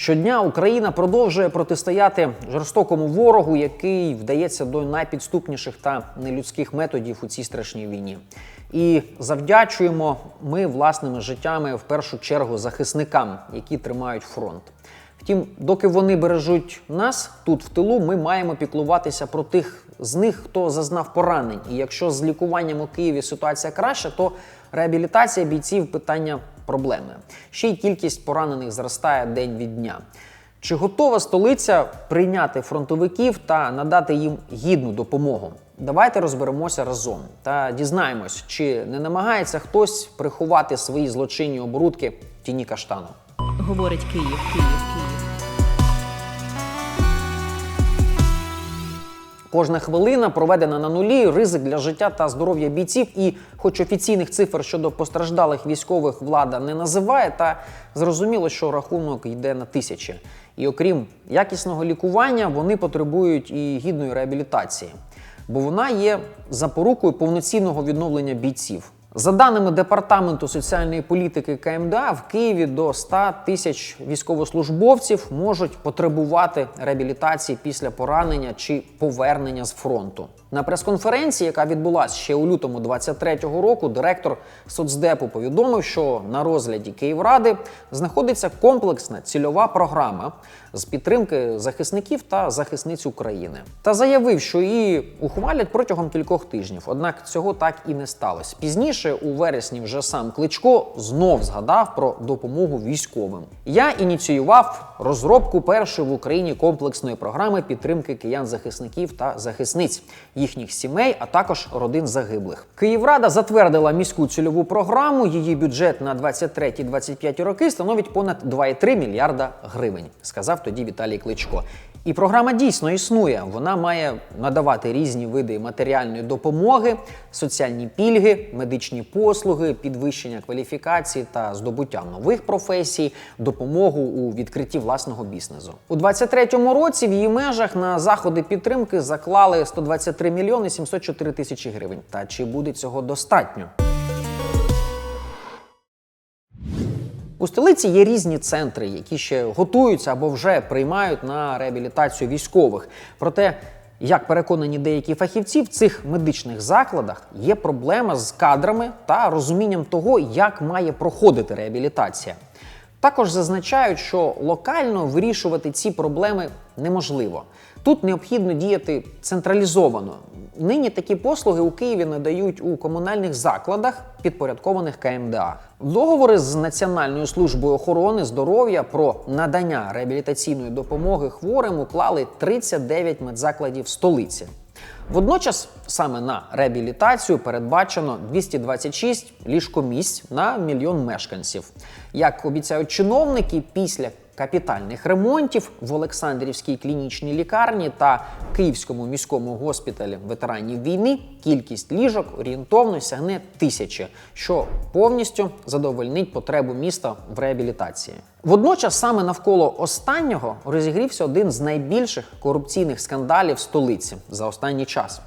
Щодня Україна продовжує протистояти жорстокому ворогу, який вдається до найпідступніших та нелюдських методів у цій страшній війні. І завдячуємо ми власними життями в першу чергу захисникам, які тримають фронт. Втім, доки вони бережуть нас тут в тилу, ми маємо піклуватися про тих з них, хто зазнав поранень. І якщо з лікуванням у Києві ситуація краща, то реабілітація бійців питання проблеми. Ще й кількість поранених зростає день від дня. Чи готова столиця прийняти фронтовиків та надати їм гідну допомогу? Давайте розберемося разом та дізнаємось, чи не намагається хтось приховати свої злочинні оборудки в тіні каштану. Говорить Київ, Київ, Київ. Кожна хвилина проведена на нулі, ризик для життя та здоров'я бійців. І, хоч офіційних цифр щодо постраждалих військових влада не називає, та зрозуміло, що рахунок йде на тисячі. І окрім якісного лікування, вони потребують і гідної реабілітації, бо вона є запорукою повноцінного відновлення бійців. За даними департаменту соціальної політики КМДА, в Києві до 100 тисяч військовослужбовців можуть потребувати реабілітації після поранення чи повернення з фронту. На прес-конференції, яка відбулася ще у лютому 23-го року, директор соцдепу повідомив, що на розгляді Київради знаходиться комплексна цільова програма з підтримки захисників та захисниць України. Та заявив, що її ухвалять протягом кількох тижнів. Однак цього так і не сталося. Пізніше, у вересні, вже сам Кличко знов згадав про допомогу військовим. Я ініціював розробку першої в Україні комплексної програми підтримки киян-захисників та захисниць, їхніх сімей, а також родин загиблих. Київрада затвердила міську цільову програму. Її бюджет на 23-25 роки становить понад 2,3 мільярда гривень, сказав тоді Віталій Кличко. І програма дійсно існує. Вона має надавати різні види матеріальної допомоги, соціальні пільги, медичні послуги, підвищення кваліфікації та здобуття нових професій, допомогу у відкритті власного бізнесу. У 23-му році в її межах на заходи підтримки заклали 123 мільйони 704 тисячі гривень. Та чи буде цього достатньо? У столиці є різні центри, які ще готуються або вже приймають на реабілітацію військових. Проте, як переконані деякі фахівці, в цих медичних закладах є проблема з кадрами та розумінням того, як має проходити реабілітація. Також зазначають, що локально вирішувати ці проблеми неможливо. Тут необхідно діяти централізовано. Нині такі послуги у Києві надають у комунальних закладах, підпорядкованих КМДА. Договори з Національною службою охорони здоров'я про надання реабілітаційної допомоги хворим уклали 39 медзакладів столиці. Водночас саме на реабілітацію передбачено 226 ліжкомісць на мільйон мешканців. Як обіцяють чиновники, після капітальних ремонтів в Олександрівській клінічній лікарні та Київському міському госпіталі ветеранів війни кількість ліжок орієнтовно сягне тисячі, що повністю задовольнить потребу міста в реабілітації. Водночас саме навколо останнього розігрівся один з найбільших корупційних скандалів столиці за останній час.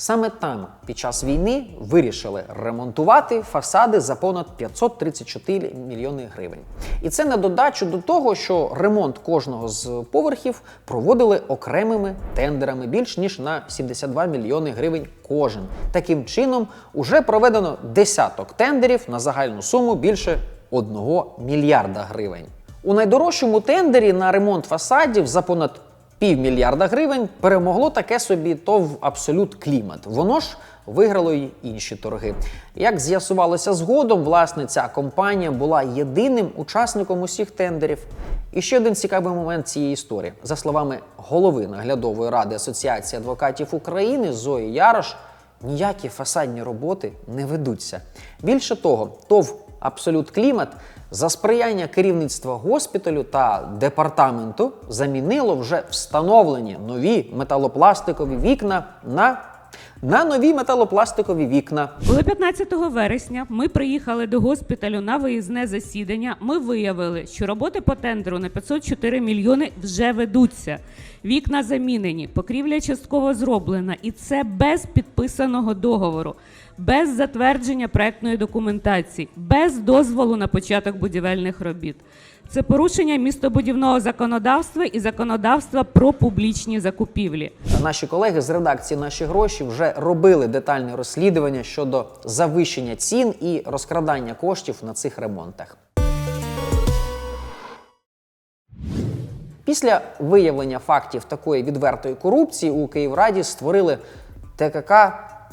Саме там під час війни вирішили ремонтувати фасади за понад 534 мільйони гривень. І це на додачу до того, що ремонт кожного з поверхів проводили окремими тендерами більш ніж на 72 мільйони гривень кожен. Таким чином, уже проведено десяток тендерів на загальну суму більше 1 мільярда гривень. У найдорожчому тендері на ремонт фасадів за понад півмільярда гривень перемогло таке собі ТОВ Абсолют Клімат. Воно ж виграло й інші торги. Як з'ясувалося згодом, власне, ця компанія була єдиним учасником усіх тендерів. І ще один цікавий момент цієї історії. За словами голови наглядової ради Асоціації адвокатів України Зої Ярош, ніякі фасадні роботи не ведуться. Більше того, ТОВ Абсолют Клімат за сприяння керівництва госпіталю та департаменту замінило вже встановлені нові металопластикові вікна на, на нові металопластикові вікна. Коли 15 вересня ми приїхали до госпіталю на виїзне засідання, ми виявили, що роботи по тендеру на 504 мільйони вже ведуться. Вікна замінені, покрівля частково зроблена, і це без підписаного договору, без затвердження проектної документації, без дозволу на початок будівельних робіт. Це порушення містобудівного законодавства і законодавства про публічні закупівлі. Наші колеги з редакції Наші гроші вже робили детальне розслідування щодо завищення цін і розкрадання коштів на цих ремонтах. Після виявлення фактів такої відвертої корупції у Київраді створили ТКК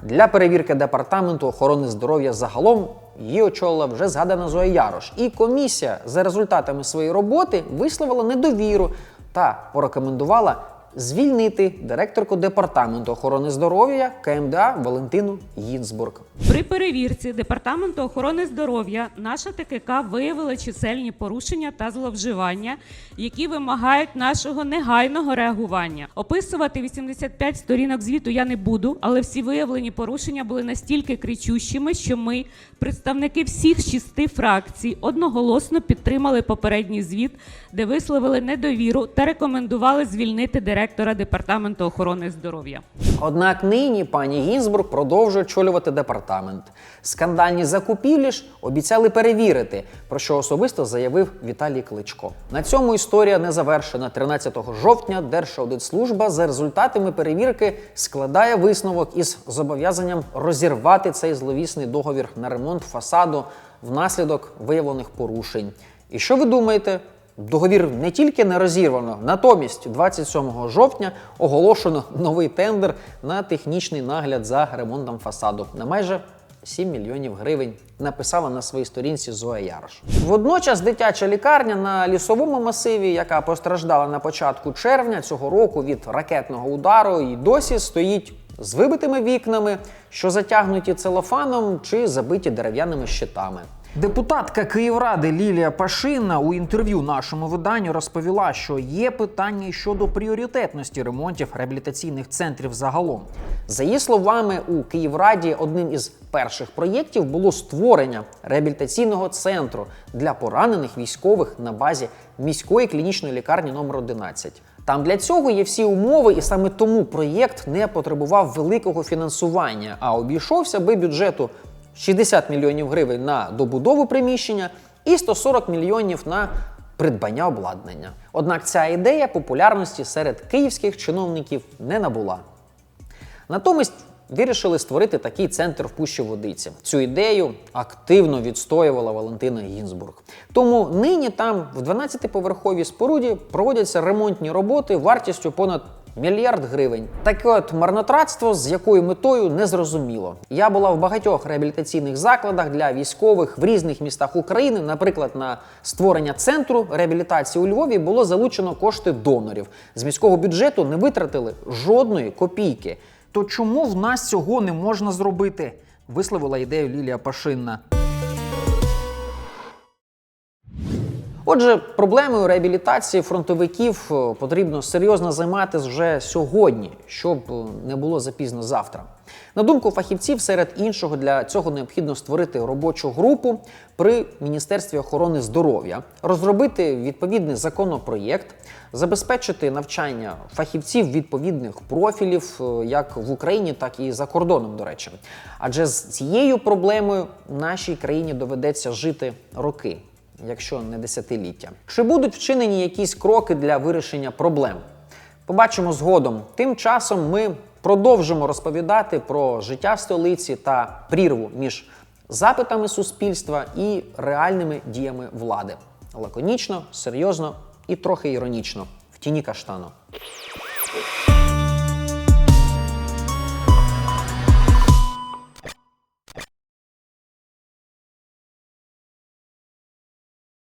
для перевірки департаменту охорони здоров'я загалом. Її очолила вже згадана Зоя Ярош. І комісія за результатами своєї роботи висловила недовіру та порекомендувала звільнити директорку департаменту охорони здоров'я КМДА Валентину Гінзбург. При перевірці департаменту охорони здоров'я наша ТКК виявила чисельні порушення та зловживання, які вимагають нашого негайного реагування. Описувати 85 сторінок звіту я не буду, але всі виявлені порушення були настільки кричущими, що ми, представники всіх шести фракцій, одноголосно підтримали попередній звіт, де висловили недовіру та рекомендували звільнити директора департаменту охорони здоров'я. Однак нині пані Гінзбург продовжує очолювати департамент. Скандальні закупівлі ж обіцяли перевірити, про що особисто заявив Віталій Кличко. На цьому історія не завершена. 13 жовтня Держаудитслужба за результатами перевірки складає висновок із зобов'язанням розірвати цей зловісний договір на ремонт фасаду внаслідок виявлених порушень. І що ви думаєте? Договір не тільки не розірвано, натомість 27 жовтня оголошено новий тендер на технічний нагляд за ремонтом фасаду на майже 7 мільйонів гривень. Написала на своїй сторінці Зоя Ярош. Водночас дитяча лікарня на лісовому масиві, яка постраждала на початку червня цього року від ракетного удару, і досі стоїть з вибитими вікнами, що затягнуті целофаном чи забиті дерев'яними щитами. Депутатка Київради Лілія Пашина у інтерв'ю нашому виданню розповіла, що є питання щодо пріоритетності ремонтів реабілітаційних центрів загалом. За її словами, у Київраді одним із перших проєктів було створення реабілітаційного центру для поранених військових на базі міської клінічної лікарні номер 11. Там для цього є всі умови, і саме тому проєкт не потребував великого фінансування, а обійшовся би бюджету 60 мільйонів гривень на добудову приміщення і 140 мільйонів на придбання обладнання. Однак ця ідея популярності серед київських чиновників не набула. Натомість вирішили створити такий центр в Пущі Водиці. Цю ідею активно відстоювала Валентина Гінзбург. Тому нині там, в 12-поверховій споруді, проводяться ремонтні роботи вартістю понад мільярд гривень. Таке от марнотратство, з якою метою не зрозуміло. Я була в багатьох реабілітаційних закладах для військових в різних містах України. Наприклад, на створення центру реабілітації у Львові було залучено кошти донорів. З міського бюджету не витратили жодної копійки. То чому в нас цього не можна зробити? Висловила ідею Лілія Пашинна. Отже, проблемою реабілітації фронтовиків е, потрібно серйозно займатися вже сьогодні, щоб е, не було запізно завтра. На думку фахівців, серед іншого для цього необхідно створити робочу групу при Міністерстві охорони здоров'я, розробити відповідний законопроєкт, забезпечити навчання фахівців відповідних профілів, е, як в Україні, так і за кордоном, до речі. Адже з цією проблемою нашій країні доведеться жити роки якщо не десятиліття. Чи будуть вчинені якісь кроки для вирішення проблем? Побачимо згодом. Тим часом ми продовжимо розповідати про життя столиці та прірву між запитами суспільства і реальними діями влади. Лаконічно, серйозно і трохи іронічно в тіні каштану.